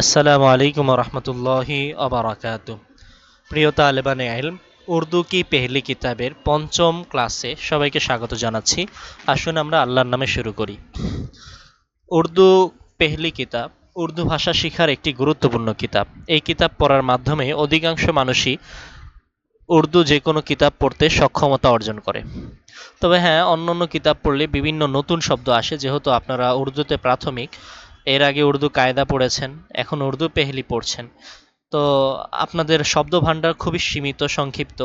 আসসালামু আলাইকুম রহমতুল্লাহি অবরাকাত প্রিয় তালেবানে আইলম, উর্দু কি পেহলি কিতাবের পঞ্চম ক্লাসে সবাইকে স্বাগত জানাচ্ছি। আসুন আমরা আল্লাহর নামে শুরু করি। উর্দু পেহলি কিতাব, উর্দু ভাষা শিখার একটি গুরুত্বপূর্ণ কিতাব। এই কিতাব পড়ার মাধ্যমে অধিকাংশ মানুষই উর্দু যে কোনো কিতাব পড়তে সক্ষমতা অর্জন করে। তবে হ্যাঁ অন্য অন্য কিতাব পড়লে বিভিন্ন নতুন শব্দ আসে, যেহেতু আপনারা উর্দুতে প্রাথমিক এর আগে উর্দু কায়দা পড়েছেন, এখন উর্দু পেহলি পড়ছেন। তো আপনাদের শব্দ ভাণ্ডার খুবই সীমিত, সংক্ষিপ্ত।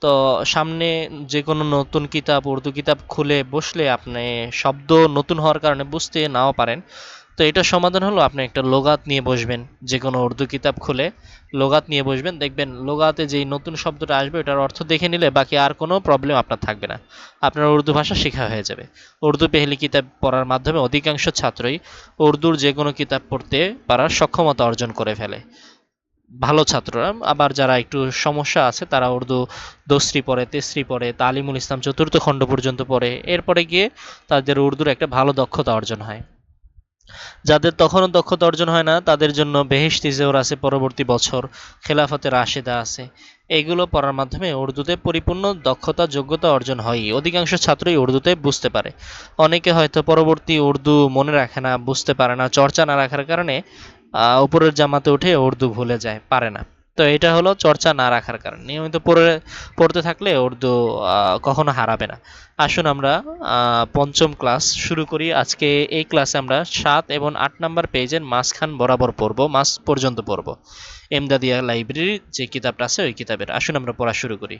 তো সামনে যে কোনো নতুন কিতাব, উর্দু কিতাব খুলে বসলে আপনি শব্দ নতুন হওয়ার কারণে বুঝতে নাও পারেন। তো এটার সমাধান হলো আপনি একটা লোগাত নিয়ে বসবেন, যে কোনো উর্দু কিতাব খুলে লোগাত নিয়ে বসবেন, দেখবেন লোগাতে যেই নতুন শব্দটা আসবে ওটার অর্থ দেখে নিলে বাকি আর কোনো প্রবলেম আপনার থাকবে না। আপনার উর্দু ভাষা শেখা হয়ে যাবে। উর্দু পেহলি কিতাব পড়ার মাধ্যমে অধিকাংশ ছাত্রই উর্দুর যে কোনো কিতাব পড়তে পারার সক্ষমতা অর্জন করে ফেলে। ভালো ছাত্ররা, আবার যারা একটু সমস্যা আছে, তারা উর্দু দোসরি পড়ে, তেসরি পড়ে, তালিমুল ইসলাম চতুর্থ খণ্ড পর্যন্ত পড়ে, এরপরে গিয়ে তাদের উর্দুর একটা ভালো দক্ষতা অর্জন হয়। যাদের তখনও দক্ষতা অর্জন হয় না, তাদের জন্য বেহেশতি জেওর আছে পরবর্তী বছর। খেলাফতের রাশেদা আছে। এগুলো পড়ার মাধ্যমে উর্দুতে পরিপূর্ণ দক্ষতা, যোগ্যতা অর্জন হয়। অধিকাংশ ছাত্রই উর্দুতে বুঝতে পারে। অনেকে হয়তো পরবর্তী উর্দু মনে রাখে না, বুঝতে পারে না, চর্চা না রাখার কারণে উপরের জামাতে উঠে উর্দু ভুলে যায়, পারে না। তো এটা হলো চর্চা না রাখার কারণে। নিয়মিত পড়ে, পড়তে থাকলে উর্দু কখনো হারাবে না। আসুন আমরা পঞ্চম ক্লাস শুরু করি। আজকে এই ক্লাসে আমরা সাত এবং আট নাম্বার পেজের মাঝখান বরাবর পড়ব মাস পর্যন্ত পড়ব। এমদাদিয়া লাইব্রেরির যে কিতাবটা আছে, ওই কিতাবের। আসুন আমরা পড়া শুরু করি।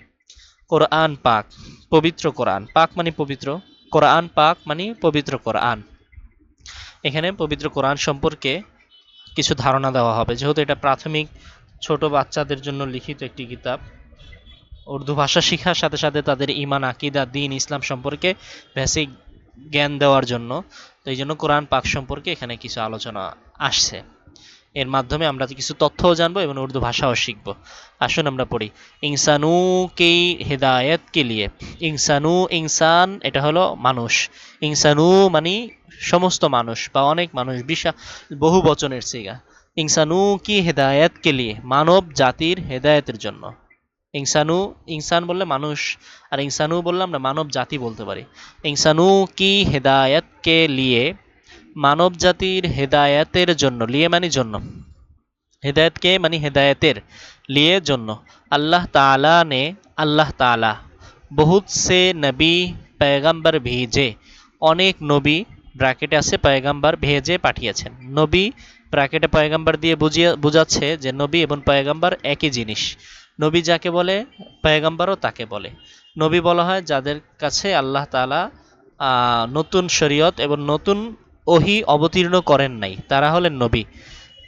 কোরআন পাক, পবিত্র কোরআন। পাক মানে পবিত্র, কোরআন পাক মানে পবিত্র কোরআন। এখানে পবিত্র কোরআন সম্পর্কে কিছু ধারণা দেওয়া হবে। যেহেতু এটা প্রাথমিক ছোট বাচ্চাদের জন্য লিখিত একটি কিতাব। উর্দু ভাষা শেখার সাথে সাথে তাদের ইমান আকিদা, দিন, ইসলাম সম্পর্কে বেসিক জ্ঞান দেওয়ার জন্য। তো এই জন্য কোরআন পাক সম্পর্কে এখানে কিছু আলোচনা আসছে। এর মাধ্যমে আমরা কিছু তথ্যও জানব এবং উর্দু ভাষাও শিখব। আসুন আমরা পড়ি। ইনসানু কে হেদায়ত কে লিয়ে? ইনসানু ইনসান এটা হলো মানুষ। ইনসানু মানে সমস্ত মানুষ বা অনেক মানুষ, বিশা বহু বচনের সিগা। ইনসানু কি হেদায়ত কে লিয়ে? মানব জাতির হেদায়তের জন্য। ইনসানু, ইনসান বললে মানুষ, আর ইনসানু বললে আমরা মানব জাতি বলতে পারি। ইনসানু কি হেদায়ত কে লিয়ে? মানব জাতির হেদায়তের জন্য। লিয়ে মানে জন্য। হেদায়তকে মানে হেদায়তের। লিয়ে জন্য। আল্লাহ তালা নে, আল্লাহ তালা বহুত সে নবী পয়গাম্বর ভেজে, অনেক নবী, ব্র্যাকেটে আছে, পয়গাম্বর ভেজে পাঠিয়েছেন। নবী ব্র্যাকেটে পয়গাম্বার দিয়ে বুঝিয়ে বোঝাচ্ছে যে নবী এবং পয়গাম্বার একই জিনিস। নবী যাকে বলে পয়গাম্বারও তাকে বলে। নবী বলা হয় যাদের কাছে আল্লাহ আহ, নতুন শরীয়ত এবং নতুন ওহি অবতীর্ণ করেন নাই তারা হলেন নবী।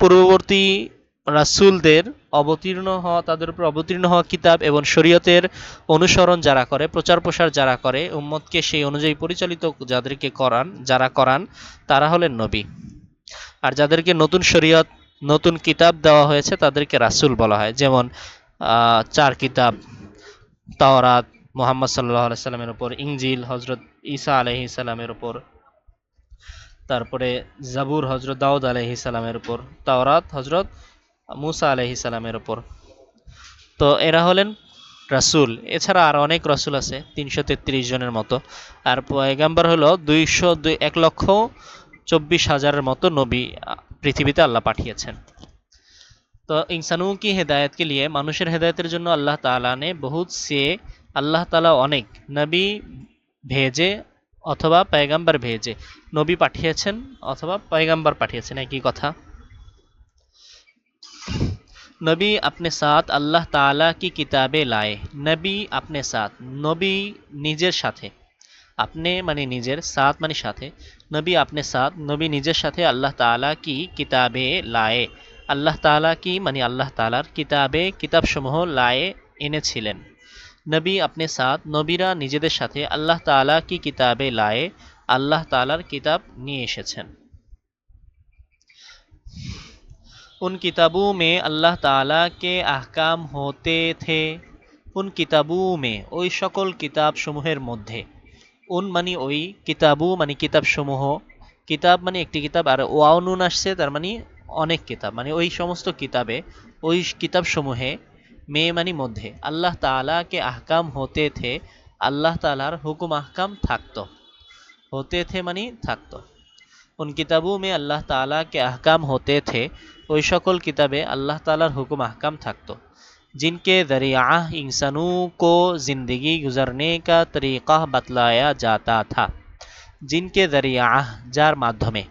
পূর্ববর্তী রাসুলদের অবতীর্ণ হওয়া তাদের উপর অবতীর্ণ হওয়া কিতাব এবং শরীয়তের অনুসরণ যারা করে প্রচার প্রসার যারা করে উম্মতকে সেই অনুযায়ী পরিচালিত যাদেরকে করান যারা করান তারা হলেন নবী। আর যাদেরকে নতুন শরীয়ত, নতুন কিতাব দেওয়া হয়েছে, তাদেরকে রাসূল বলা হয়। যেমন চার কিতাব, তাওরাত, মোহাম্মদ সাল্লাহ সাল্লামের উপর ইংজিল হজরত ঈসা আলহি সাল্লামের উপর, তারপরে জাবুর হজরত দাউদ আলহি সাল্লামের উপর, তাওরাত হজরত মুসা আলহি সাল্লামের উপর। তো এরা হলেন রাসূল। এছাড়া আর অনেক রাসূল আছে, তিনশো তেত্রিশ জনের মতো। আর পয়গাম্বার হলো দুইশো দুই, এক লক্ষ চব্বিশ হাজারের মতো নবী আহ, পৃথিবীতে আল্লাহ পাঠিয়েছেন তো ইনসানু কি হেদায়ত কে লিয়ে মানুষের হেদায়তের জন্য আল্লাহ তাআলা ने बहुत से আল্লাহ তাআলা অনেক নবী ভেজে অথবা পয়গাম্বার ভেজে নবী পাঠিয়েছেন অথবা পয়গাম্বার পাঠিয়েছেন একই কথা नबी अपने साथ আল্লাহ তাআলা কি কিতাবে লায়ে নবী আপনি সাথ নবী নিজের সাথে আপনি মানে নিজের সাথ মানে সাথে নবী আপনি সাথ নবী নিজের সাথে আল্লাহ তাআলা কি কিতাবে লায়ে আল্লাহ তাআলা কি মানে আল্লাহ তাআলার কিতাবে কিতাবসমূহ লায়ে এনেছিলেন নবী আপনি সাথ নবীরা নিজেদের সাথে আল্লাহ তাআলা কি কিতাবে লায়ে আল্লাহ তাআলার কিতাব নিয়ে এসেছেন उन किताबों में अल्लाह ताला के আহকাম হতে থে উন কিতাবু মে ওই সকল কিতাব সমূহের মধ্যে উন মানে ওই কিতাবু মানে কিতাবসমূহ। কিতাব মানে একটি কিতাব, আর ওয়াউনুন আসছে, তার মানে অনেক কিতাব। মানে ওই সমস্ত কিতাবে, ওই কিতাবসমূহে মেয়ে মানে মধ্যে। আল্লাহ তালাকে আহকাম হতে থে, আল্লাহ তালার হুকুম আহকাম থাকত। হতে থে মানে থাকত। উন কিতাবু মে আল্লাহ তালাকে আহকাম হতে থে, ওই সকল কিতাবে আল্লাহ তালার হুকুম আহকাম থাকতো। जिनके ज़रिया इंसानों को ज़िंदगी गुजरने का तरीक़ा बतलाया जाता था जिनके ज़रिया যার মাধ্যমে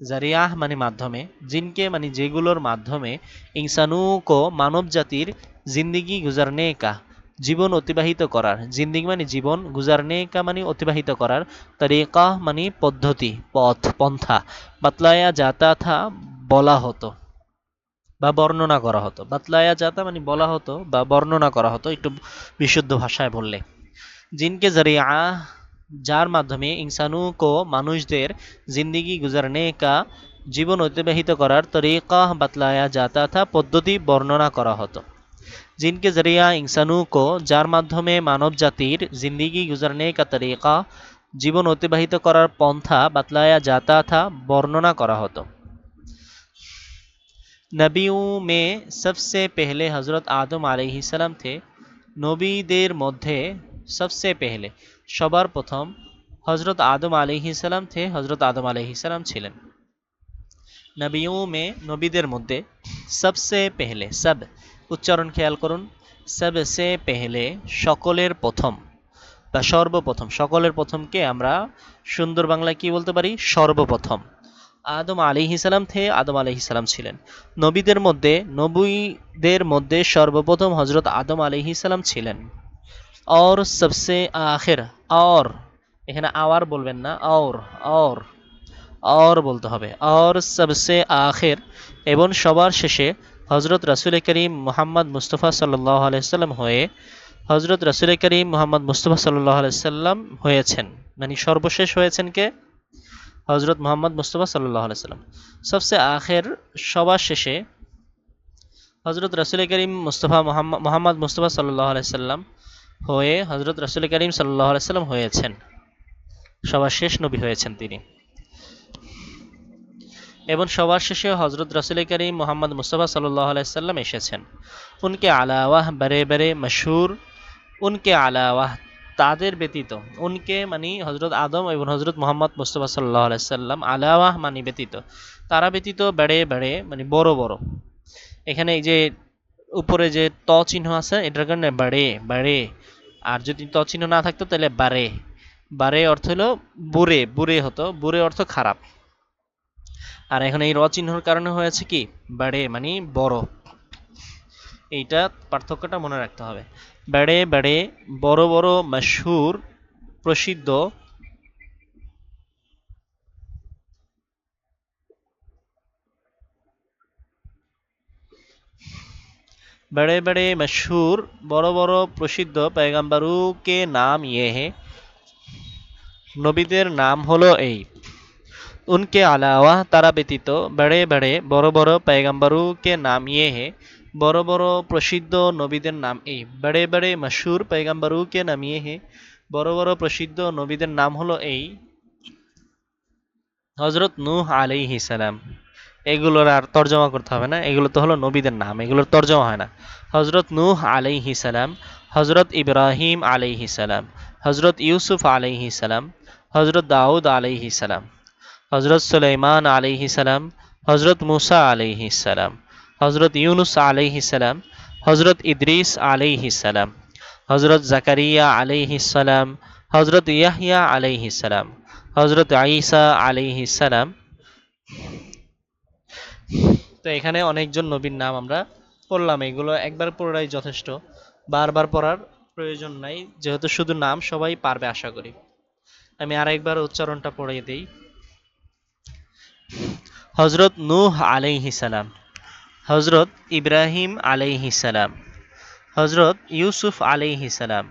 জারিয়াহ মানে মাধ্যমে জিনকে মানে যেগুলোর মাধ্যমে ইনসানুকো মানব জাতির জিন্দিগি গুজারনে কা জীবন অতিবাহিত করার জিন্দিগি মানে জীবন গুজারনে কা মানে অতিবাহিত করার তরিকা মানে পদ্ধতি পথ পন্থা বাতলায়া যাতা থা বলা হতো বা বর্ণনা করা হতো। বাতলায়া যাতা মানে বলা হতো বা বর্ণনা করা হতো একটু বিশুদ্ধ ভাষায় বললে। জিনকে জরিয়া, যার মাধ্যমে ইনসানুকো মানুষদের জিন্দিগি গুজারনে কা জীবন অতিবাহিত করার তরিকা বাতলায়া যাতা থা পদ্ধতি বর্ণনা করা হতো। জিনকে জরিয়া ইনসানুকো যার মাধ্যমে মানব জাতির জিন্দিগি গুজারনে কা তরিকা জীবন অতিবাহিত করার পন্থা বাতলায়া যাতা থা বর্ণনা করা হতো। নবীও মে সবসে পেহলে হজরত আদম আলাইহিসালাম থে নবীদের মধ্যে সবসে পেহলে সবার প্রথম হজরত আদম আলিহিসাল্লাম থে হজরত আদম আলিহিসাল্লাম ছিলেন নবীও মে নবীদের মধ্যে সবসে পেহলে সব উচ্চারণ খেয়াল করুন সবসে পেহলে সকলের প্রথম বা সর্বপ্রথম সকলের প্রথমকে আমরা সুন্দর বাংলায় কি বলতে পারি সর্বপ্রথম আদম আলিহিসাল্লাম থেকে আদম আলিহিসাল্লাম ছিলেন। নবীদের মধ্যে নবীদের মধ্যে সর্বপ্রথম হজরত আদম আলিহিসাল্লাম ছিলেন। অর সবসে আখের অর এখানে আওয়ার বলবেন না অর অর অর বলতে হবে। অর সবসে আখের, এবং সবার শেষে হজরত রাসুল করিম মোহাম্মদ মুস্তফা সাল্লাম আলাইসাল্লাম হয়ে হজরত রাসুল করিম মোহাম্মদ মুস্তফা সাল্লাম আলাইসাল্লাম হয়েছেন। মানে সর্বশেষ হয়েছেন কে? হজরত মোহাম্মদ মুস্তফা সাল্লাহ আলাইসাল্লাম সবসে আখের সবার শেষে হজরত রাসুল করিম মুস্তফা মোহাম্মদ মুস্তফা সাল্লাহ আলাইসাল্লাম হয়ে হজরত রসুল করিম সাল্লাহ আলাইসাল্লাম হয়েছেন। সবার শেষ নবী হয়েছেন তিনি। এবং সবার শেষে হজরত রসুল করিম মোহাম্মদ মুস্তফা সাল্লাহ আলাইসাল্লাম এসেছেন। উনকে আলাওয়াহ বারে বারে মশহুর। উনকে আলাওয়াহ তাদের ব্যতীত, উনকে মানে হজরত আদম এবং হজরত মোহাম্মদ মুস্তফা সাল্লাহ আলাইসাল্লাম আলাওয়াহ মানে ব্যতীত, তারা ব্যতীত বেড়ে বেড়ে মানে বড় বড়। এখানে এই যে উপরে যে ত চিহ্ন আছে, এটার কারণে বাড়ে বাড়ে। আর যদি ত চিহ্ন না থাকতো তাহলে বারে। বারে অর্থ হলো বুড়ে বুড়ে হতো। বুড়ে অর্থ খারাপ। আর এখন এই র চিহ্নর কারণে হয়েছে কি? বাড়ে মানে বড়। এইটা পার্থক্যটা মনে রাখতে হবে বেড়ে বেড়ে বড় বড় মশহুর প্রসিদ্ধ बड़े बड़े मशहूर বড় বড় প্রসিদ্ধ पैगम्बरों के नाम ये है নবীদের নাম হলো এই उनके अलावा তারা ব্যতীত बड़े बड़े বড় বড় पैगम्बरों के नाम ये है বড় বড় প্রসিদ্ধ নবীদের নাম এই। বেড়ে বেড়ে মাসুর পেগাম্বারুকে নামিয়ে হে। বড় বড় প্রসিদ্ধ নবীদের নাম হলো এই হজরত নূহ আলাইহি সালাম। এগুলোর আর তর্জমা করতে হবে না। এগুলো তো হলো নবীদের নাম। এগুলোর তর্জমা হয় না। হজরত নূহ আলাইহি সালাম হজরত ইব্রাহিম আলাইহি সালাম হজরত ইউসুফ আলি সালাম হজরত দাউদ আলি সালাম হজরত সুলাইমান আলি সালাম হজরত মুসা আলি সালাম। হজরত ইউনুস আলাইহি সালাম হজরত ইদ্রিস আলাইহি সালাম হজরত জাকারিয়া আলাইহি সালাম হজরত ইয়াহিয়া আলাইহি সালাম হজরত আইসা আলাইহি সালাম। তো এখানে অনেকজন নবীর নাম আমরা পড়লাম, এগুলো একবার পড়াই যথেষ্ট, বারবার পড়ার প্রয়োজন নাই, যেহেতু শুধু নাম সবাই পারবে আশা করি। আমি আরেকবার উচ্চারণটা পড়িয়ে দিই। হজরত নূহ আলাইহি সালাম হজরত ইব্রাহিম আলাইহি সালাম হজরত ইউসুফ আলাইহি সালাম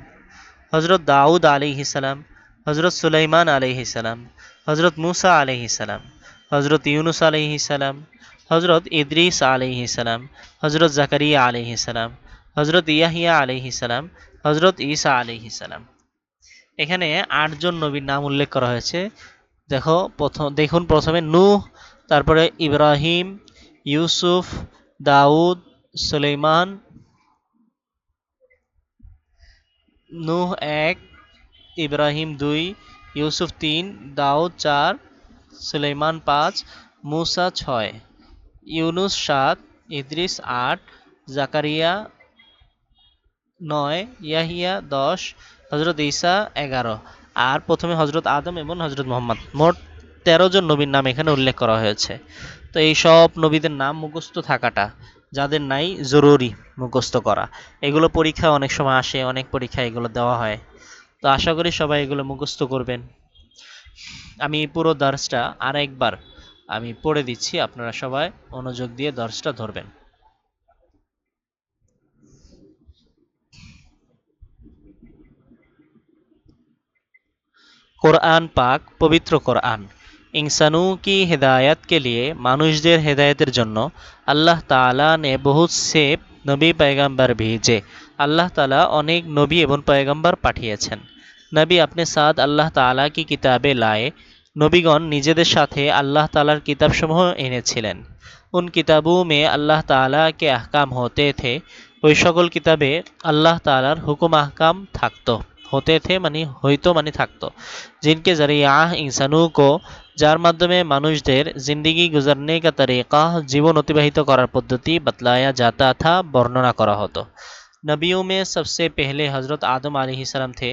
হজরত দাউদ আলাইহি সালাম হজরত সুলাইমান আলাইহি সালাম হজরত মুসা আলাইহি সালাম হজরত ইউনুস আলাইহি সালাম হজরত ইদ্রিস আলাইহি সালাম হজরত জাকারিয়া আলাইহি সালাম হজরত ইয়াহিয়া আলাইহি সালাম হজরত ঈসা আলাইহি সালাম। এখানে আটজন নবীর নাম উল্লেখ করা হয়েছে। দেখো, প্রথম, দেখুন প্রথমে নূহ, তারপরে ইব্রাহিম, ইউসুফ দাউদ সুলেইমান নূহ এক ইব্রাহিম দুই ইউসুফ তিন দাউদ চার সুলেইমান পাঁচ মুসা ছয় ইউনুস সাত ইদ্রিস আট জাকারিয়া নয় ইয়াহিয়া দশ হজরত ঈসা এগারো। আর প্রথমে হজরত আদম এবং হজরত মোহাম্মদ। মোট তেরো জন নবীর নাম এখানে উল্লেখ করা হয়েছে। তো এই সব নবীদের নাম মুখস্থ থাকাটা, যাদের নাই জরুরি মুখস্থ করা। এগুলো পরীক্ষা অনেক সময় আসে, অনেক পরীক্ষা এগুলো দেওয়া হয়। তো আশা করি সবাই এগুলো মুখস্থ করবেন। আমি পুরো দর্শটা আর একবার আমি পড়ে দিচ্ছি, আপনারা সবাই মনোযোগ দিয়ে দর্শটা ধরবেন। কোরআন পাক, পবিত্র কোরআন। ইংসানু কি হেদায়ত কে লিয়ে মানুষদের হেদায়তের জন্য আল্লাহ তালা নে বহু से নবী পায়গাম্বার ভিজে। আল্লাহ তালা অনেক নবী এবং পায়গাম্বার পাঠিয়েছেন। নবী আপনি সাদ আল্লাহ তাআলা কি কিতাবে লায়ে নবীগণ নিজেদের সাথে আল্লাহ তালার কিতাবসমূহ এনেছিলেন। উন কিতাবু মে আল্লাহ তালা কে আহকাম হতে থে ওই সকল কিতাবে আল্লাহ তাআলার হুকুম আহকাম থাকতো হতে থে মানে হইতো মানে থাকতো জিনকে জরিয়া ইনসানু কো যার মাধ্যমে মানুষদের জিন্দিগি গুজারনে কা তরিকা জীবন অতিবাহিত করার পদ্ধতি বতলায়া যাতা থা বর্ণনা করা হতো নবিयों में सबसे पहले আদম আলাইহিস সালাম थे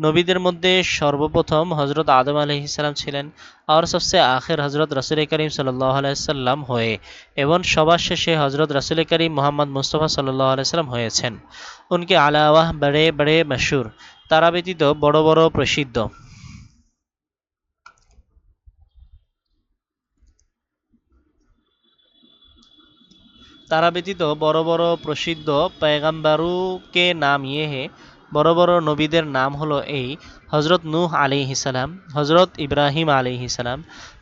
নবীদের মধ্যে সর্বপ্রথম হজরত আদম আলহিসাল্লাম ছিলেন আর সবসে আখের হজরত রসুল করিম সাল্লাম হয়ে এবং সবার শেষে হজরত রসুল করিম মোহাম্মদ মুস্তফা সাল্লাহ আলাইসাল্লাম হয়েছেন। উনকে আলাওয়াহ বড়ে বড়ে মশুর তারা ব্যতীত বড় বড় প্রসিদ্ধ। তারা ব্যতীত বড় বড় প্রসিদ্ধ পেগাম্বারুকে নামিয়ে হে বড় বড় নবীদের নাম হলো এই হজরত নূহ আলিহিসাল্লাম হজরত ইব্রাহিম আলিহিসাল্লাম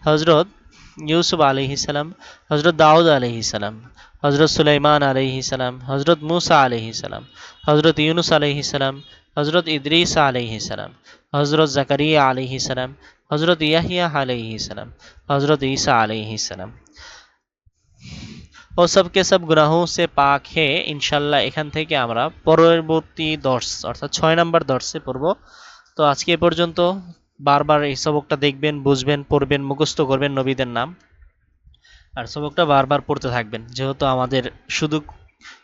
হজরত ইউসুফ আলিহিসাল্লাম হজরত দাউদ আলিহিসাল্লাম হজরত সুলাইমান আলিহিসাল্লাম হজরত মুসা আলিহিসাল্লাম হজরত ইউনুস আলিহিসাল্লাম হজরত ইদ্রিস আলিহিসাল্লাম হজরত জাকারিয়া আলিহিসাল্লাম হজরত ইয়াহিয়া আলিহিসাল্লাম হজরত ঈসা আলিহিসাল্লাম ও সবকে সব গ্রহ সে পাক হে, ইনশাল্লাহ এখান থেকে আমরা পরবর্তী দর্শ, অর্থাৎ ছয় নম্বর দর্শে পড়ব। তো আজকে পর্যন্ত বারবার এই সবকটা দেখবেন, বুঝবেন, পড়বেন, মুখস্থ করবেন নবীদের নাম। আর সবকটা বারবার পড়তে থাকবেন, যেহেতু আমাদের শুধু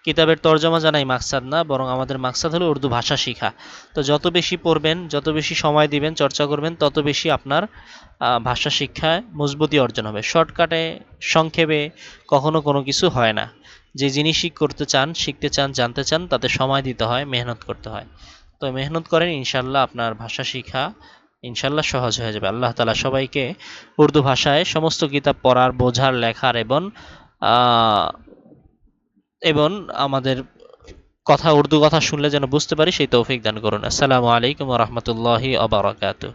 কিতাবের তর্জমা জানাই মাকসাদ না, বরং আমাদের মাকসাদ হলো উর্দু ভাষা শেখা। তো যত বেশি পড়বেন, যত বেশি সময় দিবেন, চর্চা করবেন, তত বেশি আপনার ভাষা শিক্ষায় মজবুতি অর্জন হবে। শর্টকাটে, সংক্ষেপে কখনো কোনো কিছু হয় না। যে জিনিসই করতে চান, শিখতে চান, জানতে চান, তাতে সময় দিতে হয়, মেহনত করতে হয়। তো মেহনত করেন ইনশাল্লাহ আপনার ভাষা শিখা ইনশাল্লাহ সহজ হয়ে যাবে। আল্লাহ তালা সবাইকে উর্দু ভাষায় সমস্ত কিতাব পড়ার, বোঝার, লেখার এবং এবং আমাদের কথা, উর্দু কথা শুনলে যেন বুঝতে পারি, সেই তৌফিক দান করুন। আসসালামু আলাইকুম রহমতুল্লাহি আবরাকাতু